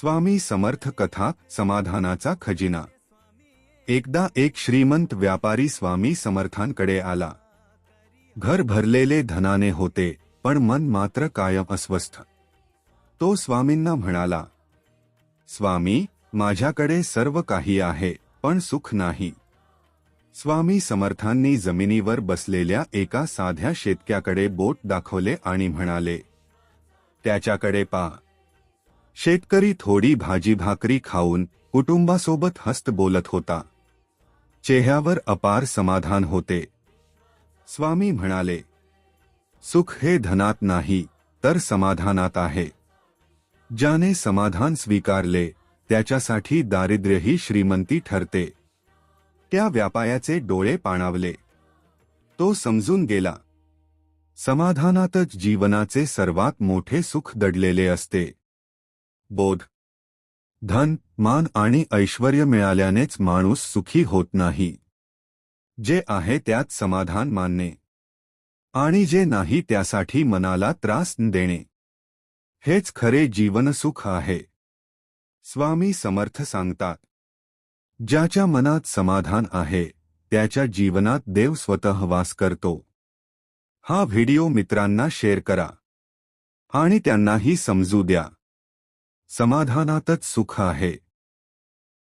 स्वामी समर्थ कथा समाधानाचा खजिना. एकदा एक श्रीमंत व्यापारी स्वामी समर्थांकडे आला. घर भरलेले धनाने होते पण मन मात्र कायम अस्वस्थ. तो स्वामींना म्हणाला स्वामी माझ्याकडे सर्व काही आहे पण सुख नाही. स्वामी समर्थांनी जमिनीवर बसलेल्या एका साध्या शेतक्याकडे बोट दाखवले आणि म्हणाले त्याच्याकडे पा. शेतकरी थोडी भाजी भाकरी खाऊन कुटुंबासोबत हस्त बोलत होता. चेहऱ्यावर अपार समाधान होते. स्वामी म्हणाले सुख हे धनात नाही तर समाधानात आहे. ज्याने समाधान स्वीकारले त्याच्यासाठी दारिद्र्यही श्रीमंती ठरते. त्या व्यापायाचे डोळे पाणावले. तो समजून गेला समाधानातच जीवनाचे सर्वात मोठे सुख दडलेले असते. बोध. धन मान आणि ऐश्वर मिळाल्यानेच माणूस सुखी होत नाही. जे आहे त्यात समाधान मानणे. आणि जे नाही त्यासाठी मनाला त्रास देणे. हेच खरे जीवनसुख आहे. स्वामी समर्थ सांगतात. ज्याच्या मनात समाधान आहे त्याच्या जीवनात देव स्वतः वास करतो. हा व्हिडिओ मित्रांना शेअर करा. आणि त्यांनाही समजू द्या. समाधानातच सुख आहे.